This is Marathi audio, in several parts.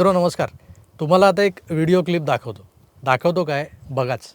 मित्र नमस्कार. तुम्हाला आता एक व्हिडिओ क्लिप दाखवतो. दाखवतो काय? बघाच.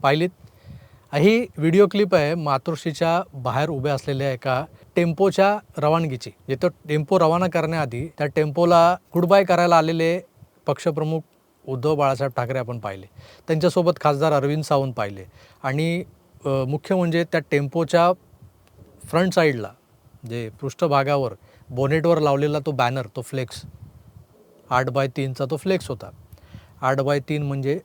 पाहिलीत. ही व्हिडिओ क्लिप आहे मातोश्रीच्या बाहेर उभ्या असलेल्या एका टेम्पोच्या रवानगीची. जिथं टेम्पो रवाना करण्याआधी त्या टेम्पोला गुडबाय करायला आलेले पक्षप्रमुख उद्धव बाळासाहेब ठाकरे आपण पाहिले. त्यांच्यासोबत खासदार अरविंद सावंत पाहिले. आणि मुख्य म्हणजे त्या टेम्पोच्या फ्रंट साईडला जे पृष्ठभागावर बोनेटवर लावलेला तो बॅनर तो फ्लेक्स आठ बाय तीनचा तो फ्लेक्स होता. आठ बाय तीन म्हणजे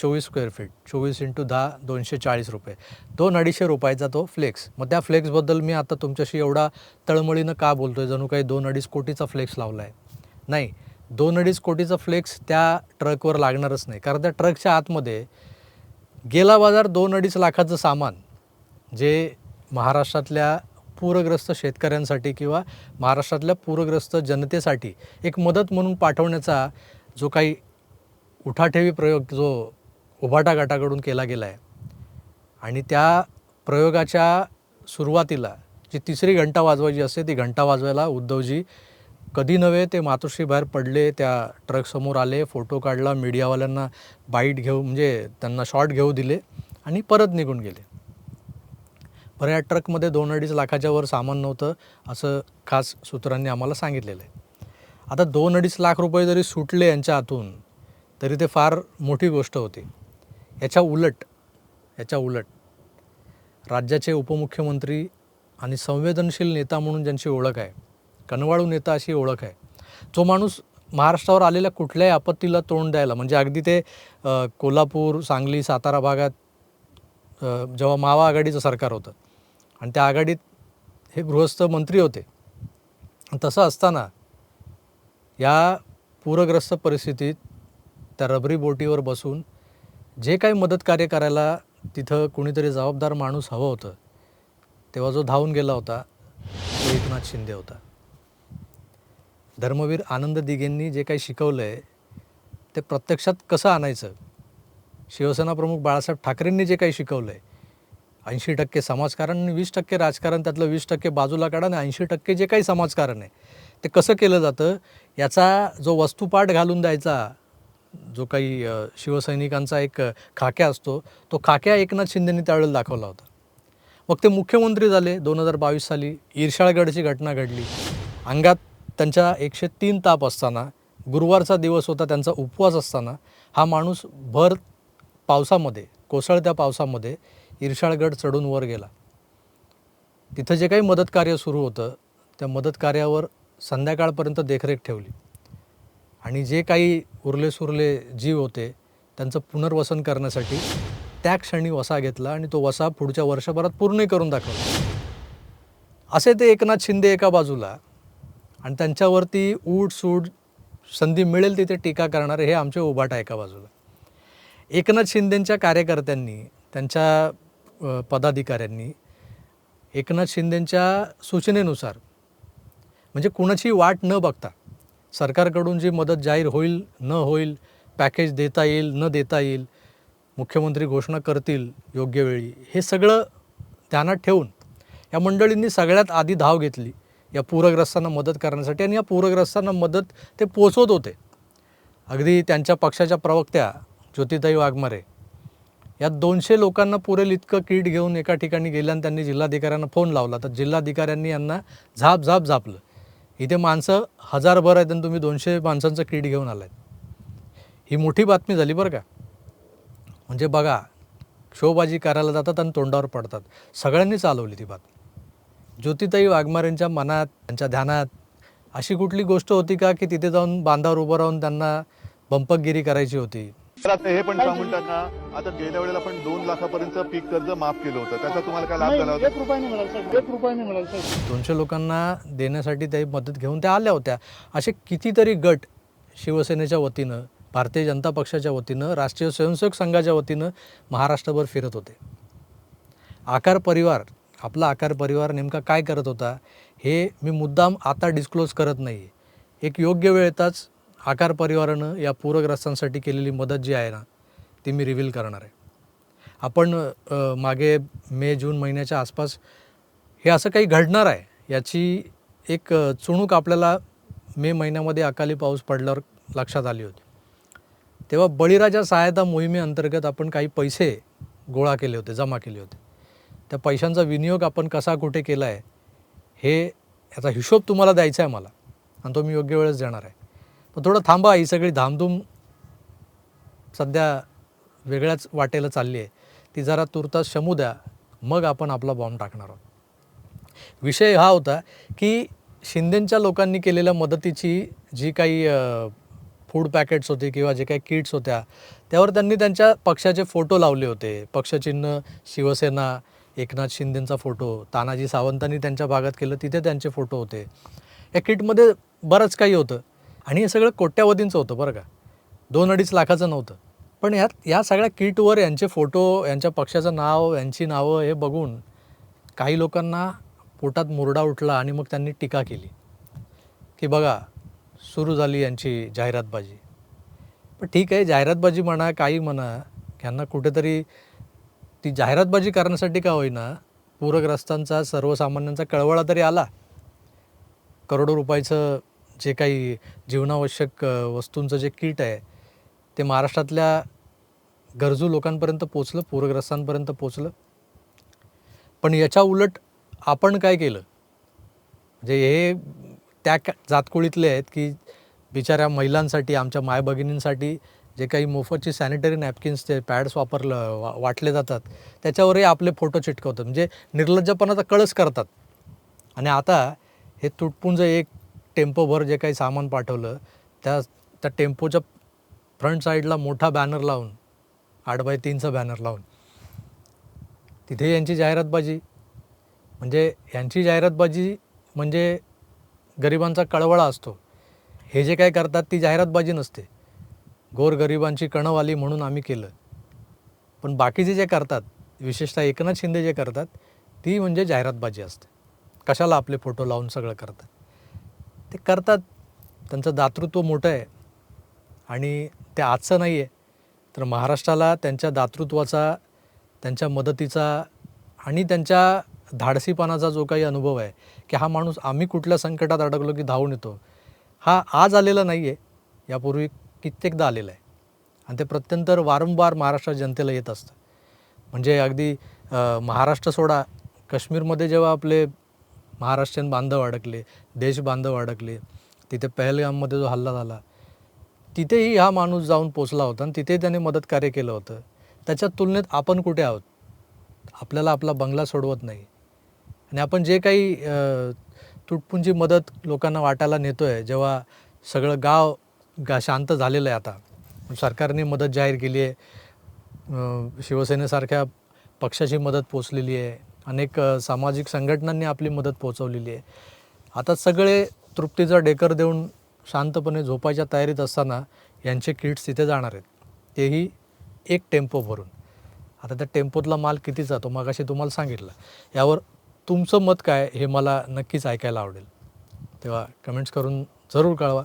चोवीस स्क्वेअर फीट चोवीस इंटू दहा दोनशे चाळीस रुपये. दोन अडीचशे रुपयाचा तो फ्लेक्स. मग त्या फ्लेक्सबद्दल मी आता तुमच्याशी एवढा तळमळीनं का बोलतो आहे जणू काही दोन अडीच कोटीचा फ्लेक्स लावला आहे नाही दोन अडीच कोटीचा फ्लेक्स त्या ट्रकवर लागणारच नाही. कारण त्या ट्रकच्या आतमध्ये गेला बाजार दोन अडीच लाखाचं सामान जे महाराष्ट्रातल्या पूरग्रस्त शेतकऱ्यांसाठी किंवा महाराष्ट्रातल्या पूरग्रस्त जनतेसाठी एक मदत म्हणून पाठवण्याचा जो काही उठाठेवी प्रयोग जो उभाटा गटाकडून केला गेला आहे आणि त्या प्रयोगाच्या सुरुवातीला जी तिसरी घंटा वाजवायची असते ती घंटा वाजवायला उद्धवजी कधी नव्हे ते मातोश्री बाहेर पडले त्या ट्रकसमोर आले फोटो काढला मीडियावाल्यांना बाईट घेऊ म्हणजे त्यांना शॉट घेऊ दिले आणि परत निघून गेले. बरं या ट्रकमध्ये दोन अडीच लाखाच्या वर सामान नव्हतं असं खास सूत्रांनी आम्हाला सांगितलेलं आहे. आता दोन अडीच लाख रुपये जरी सुटले यांच्या हातून तरी ते फार मोठी गोष्ट होती. याच्या उलट याच्या उलट राज्याचे उपमुख्यमंत्री आणि संवेदनशील नेता म्हणून ज्यांची ओळख आहे कनवाळू नेता अशी ओळख आहे. जो माणूस महाराष्ट्रावर आलेल्या कुठल्याही आपत्तीला तोंड द्यायला म्हणजे अगदी ते कोल्हापूर सांगली सातारा भागात जेव्हा मावा आघाडीचं सरकार होतं आणि त्या आघाडीत हे गृहस्थ मंत्री होते. तसं असताना या पूरग्रस्त परिस्थितीत त्या रबरी बोटीवर बसून जे काही मदत कार्य करायला तिथं कुणीतरी जबाबदार माणूस हवं होतं तेव्हा जो धावून गेला होता तो एकनाथ शिंदे होता. धर्मवीर आनंद दिघेंनी जे काही शिकवलं आहे ते प्रत्यक्षात कसं आणायचं? शिवसेना प्रमुख बाळासाहेब ठाकरेंनी जे काही शिकवलं आहे ऐंशी टक्के समाजकारण आणि वीस टक्के राजकारण त्यातलं वीस टक्के बाजूला काढा आणि ऐंशी टक्के जे काही समाजकारण आहे ते कसं केलं जातं? याचा जो वस्तुपाठ घालून द्यायचा जो काही शिवसैनिकांचा एक खाक्या असतो तो खाक्या एकनाथ शिंदेनी त्यावेळेला दाखवला होता. मग ते मुख्यमंत्री झाले दोन हजार बावीस साली ईर्षाळगडची घटना घडली. अंगात त्यांच्या एकशे तीन ताप असताना गुरुवारचा दिवस होता त्यांचा उपवास असताना हा माणूस भर पावसामध्ये कोसळत्या पावसामध्ये ईर्षाळगड चढून वर गेला. तिथं जे काही मदत कार्य सुरू होतं त्या मदत कार्यावर संध्याकाळपर्यंत देखरेख ठेवली. आणि जे काही उरले सुरले जीव होते त्यांचं पुनर्वसन करण्यासाठी त्या क्षणी वसा घेतला आणि तो वसा पुढच्या वर्षभरात पूर्ण करून दाखवला. असे ते एकनाथ शिंदे एका बाजूला आणि त्यांच्यावरती ऊट सूट संधी मिळेल तिथे टीका करणारे हे आमचे उभाटा एका बाजूला. एकनाथ शिंदेंच्या कार्यकर्त्यांनी त्यांच्या पदाधिकाऱ्यांनी एकनाथ शिंदेंच्या सूचनेनुसार म्हणजे कुणाची वाट न बघता सरकारकडून जी मदत जाहीर होईल न होईल पॅकेज देता येईल न देता येईल मुख्यमंत्री घोषणा करतील योग्य वेळी हे सगळं ध्यानात ठेवून या मंडळींनी सगळ्यात आधी धाव घेतली या पूरग्रस्तांना मदत करण्यासाठी आणि या पूरग्रस्तांना मदत ते पोचवत होते. अगदी त्यांच्या पक्षाच्या प्रवक्त्या ज्योतिताई वाघमारे या दोनशे लोकांना पुरेल इतकं किट घेऊन एका ठिकाणी गेल्या त्यांनी जिल्हाधिकाऱ्यांना फोन लावला. तर जिल्हाधिकाऱ्यांनी यांना झाप झाप झापलं. इथे माणसं हजारभर आहेत आणि तुम्ही दोनशे माणसांचं किट घेऊन आलात ही मोठी बातमी झाली बरं का? म्हणजे बघा शोबाजी करायला जातात आणि तोंडावर पडतात. सगळ्यांनी चालवली ती बातमी. ज्योतिताई वाघमारेंच्या मनात त्यांच्या ध्यानात अशी कुठली गोष्ट होती का की तिथे जाऊन बांधावर उभं राहून त्यांना बंपकगिरी करायची होती? आता हे पण सांगून टाका. आता गेल्या वेळेला पण दोन लाखापर्यंत पीक कर्ज माफ केलं होतं. त्याचा तुम्हाला काय लाभ झाला होता? एक रुपया नाही मिळाला साहेब. एक रुपया नाही मिळाला साहेब. दोनशे लोकांना देण्यासाठी ते मदत घेऊन त्या आल्या होत्या. असे कितीतरी गट शिवसेनेच्या वतीनं भारतीय जनता पक्षाच्या वतीनं राष्ट्रीय स्वयंसेवक संघाच्या वतीनं महाराष्ट्रभर फिरत होते. आकार परिवार आपला आकार परिवार नेमका काय करत होता हे मी मुद्दाम आता डिस्क्लोज करत नाही एक योग्य वेळ येताच आकार परिवारानं या पूरग्रस्तांसाठी केलेली मदत जी आहे ना ती मी रिव्हील करणार आहे. आपण मागे मे जून महिन्याच्या आसपास हे असं काही घडणार आहे याची एक चुणूक आपल्याला मे महिन्यामध्ये अकाली पाऊस पडल्यावर लक्षात आली होती. तेव्हा बळीराजा सहायता मोहिमेअंतर्गत आपण काही पैसे गोळा केले होते जमा केले होते. त्या पैशांचा विनियोग आपण कसा कुठे केला आहे हे याचा हिशोब तुम्हाला द्यायचा आहे मला आणि तो मी योग्य वेळेस देणार आहे. थोडं थांबा ही सगळी धामधूम सध्या वेगळ्याच वाटेला चालली आहे. ती जरा तुर्तास शमू द्या मग आपण आपला बॉम्ब टाकणार आहोत. विषय हा होता की शिंदेंच्या लोकांनी केलेल्या मदतीची जी काही फूड पॅकेट्स होती किंवा जे काही किट्स होत्या त्यावर त्यांनी त्यांच्या पक्षाचे फोटो लावले होते. पक्षचिन्ह शिवसेना एकनाथ शिंदेंचा फोटो तानाजी सावंतांनी त्यांच्या भागात केलं तिथे त्यांचे फोटो होते. या किटमध्ये बरंच काही होतं. आणि हे सगळं कोट्यावधींचं होतं बरं का. दोन अडीच लाखाचं नव्हतं. पण यात या सगळ्या किटवर यांचे फोटो यांच्या पक्षाचं नाव यांची नावं हे बघून काही लोकांना पोटात मुरडा उठला आणि मग त्यांनी टीका केली. की बघा सुरू झाली यांची जाहिरातबाजी. पण ठीक आहे जाहिरातबाजी म्हणा काही म्हणा यांना कुठेतरी ती जाहिरातबाजी करण्यासाठी का होईना पूरग्रस्तांचा सर्वसामान्यांचा कळवळा तरी आला. करोडो रुपयाचं जे काही जीवनावश्यक वस्तूंचं जे किट आहे ते महाराष्ट्रातल्या गरजू लोकांपर्यंत पोचलं पूरग्रस्तांपर्यंत पोचलं पण याच्या उलट आपण काय केलं? म्हणजे हे त्या जातकुळीतले आहेत की बिचाऱ्या महिलांसाठी आमच्या मायभगिनींसाठी जे काही मोफतची सॅनिटरी नॅपकिन्स ते पॅड्स वापरलं वा वाटले जातात त्याच्यावरही आपले फोटो चिटकवतात. म्हणजे निर्लज्जपणाचा कळस करतात. आणि आता हे तुटपुंज एक टेम्पोभर जे काही सामान पाठवलं त्या त्या टेम्पोच्या फ्रंट साईडला मोठा बॅनर लावून आठ बाय तीनचा बॅनर लावून तिथे यांची जाहिरातबाजी. म्हणजे यांची जाहिरातबाजी म्हणजे गरिबांचा कळवळा असतो. हे जे काय करतात ती जाहिरातबाजी नसते. गोरगरिबांची कणवाली म्हणून आम्ही केलं. पण बाकीचे जे करतात विशेषतः एकनाथ शिंदे जे करतात ती म्हणजे जाहिरातबाजी असते. कशाला आपले फोटो लावून सगळं करतात? ते करतात. त्यांचं दातृत्व मोठं आहे. आणि ते आजचं नाही आहे तर महाराष्ट्राला त्यांच्या दातृत्वाचा त्यांच्या मदतीचा आणि त्यांच्या धाडसीपणाचा जो काही अनुभव आहे की हा माणूस आम्ही कुठल्या संकटात अडकलो की धावून येतो हा आज आलेला नाही आहे यापूर्वी कित्येकदा आलेला आहे. आणि ते प्रत्यंतर वारंवार महाराष्ट्र जनतेला येत असतं. म्हणजे अगदी महाराष्ट्र सोडा काश्मीरमध्ये जेव्हा आपले महाराष्ट्रीयन बांधव अडकले देश बांधव अडकले तिथे पहलगाममध्ये जो हल्ला झाला तिथेही हा माणूस जाऊन पोचला होता आणि तिथेही त्याने मदत कार्य केलं होतं. त्याच्या तुलनेत आपण कुठे आहोत? आपल्याला आपला बंगला सोडवत नाही. आणि आपण जे काही तुटपुंजी मदत लोकांना वाटायला नेतो आहे जेव्हा सगळं गाव गा शांत झालेलं आहे आता. सरकारने मदत जाहीर केली आहे. शिवसेनेसारख्या पक्षाची मदत पोचलेली आहे. अनेक सामाजिक संघटनांनी आपली मदत पोचवलेली आहे. आता सगळे तृप्तीचा डेकर देऊन शांतपणे झोपायच्या तयारीत असताना यांचे किट्स तिथे जाणार आहेत. तेही एक टेम्पो भरून. आता त्या टेम्पोतला माल किती जातो मागाशी तुम्हाला सांगितलं. यावर तुमचं मत काय हे मला नक्कीच ऐकायला आवडेल. तेव्हा कमेंट्स करून जरूर कळवा.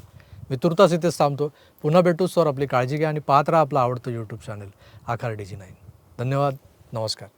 मी तुर्तास इथेच थांबतो. पुन्हा भेटूच सर आपली काळजी घ्या आणि पाहत राहा आपलं आवडतं YouTube channel Aakar D G nine. धन्यवाद. नमस्कार.